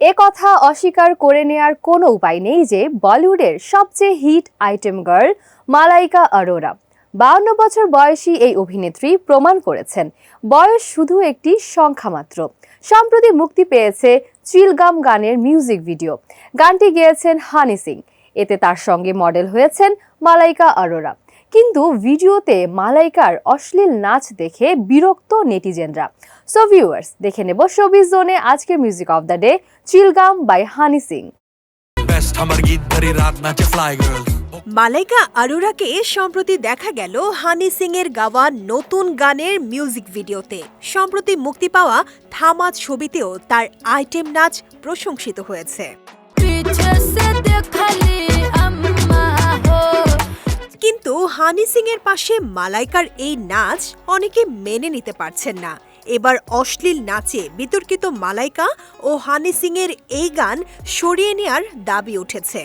এ কথা অস্বীকার করে নেয়ার কোনো উপায় নেই যে বলিউডের সবচেয়ে hit item girl Malaika Arora. বাউন্ন বছর বয়সী এই অভিনেত্রী প্রমাণ করেছেন, বয়স শুধু একটি সংখ্যা মাত্র। সম্প্রতি মুক্তি পেয়েছে চিলগাম গানের মিউজিক ভিডিও। গানটি গেয়েছেন হানি সিং। এতে তার সঙ্গে মডেল হয়েছেন মালাইকা অরোরা। কিন্তু ভিডিওতে মালাইকার অশ্লীল নাচ দেখে বিরক্ত নেটিজেনরা। সো ভিউয়ার্স দেখে নেব শোবিজ জোনে আজকের মিউজিক অফ দ্য ডে চিলগাম বাই হানি সিং মালাইকা আরোরাকে সম্প্রতি দেখা গেল হানি সিং এর গাওয়া নতুন গানের মিউজিক ভিডিওতে সম্প্রতি মুক্তি পাওয়া থামা ছবিতেও তার আইটেম নাচ প্রশংসিত হয়েছে। হানি সিং এর পাশে মালাইকার এই নাচ অনেকে মেনে নিতে পারছেন না। এবার অশ্লীল নাচে বিতর্কিত মালাইকা ও হানি সিং এর এই গান সরিয়ে নেয়ার দাবি উঠেছে।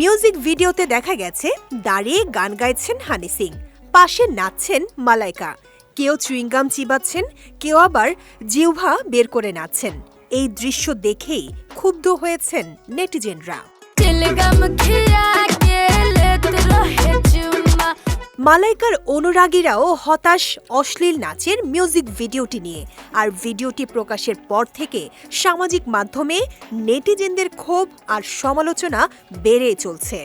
মিউজিক ভিডিওতে দেখা গেছে দাঁড়িয়ে গান গাইছেন হানি সিং পাশে নাচছেন মালাইকা। কেউ চুইংগাম চিবাচ্ছেন কেউ আবার জিহ্বা বের করে নাচছেন। এই দৃশ্য দেখেই ক্ষুব্ধ হয়েছেন নেটিজেনরা। মালাইকার অনুরাগীরাও হতাশ, অশ্লীল নাচের মিউজিক ভিডিওটি নিয়ে। আর ভিডিওটি প্রকাশের পর থেকে সামাজিক মাধ্যমে নেটিজেনদের ক্ষোভ আর সমালোচনা বেড়ে চলছে।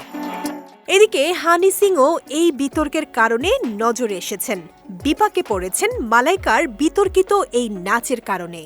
এদিকে হানি সিংও এই বিতর্কের কারণে নজরে এসেছেন। বিপাকে পড়েছেন মালাইকার বিতর্কিত এই নাচের কারণে।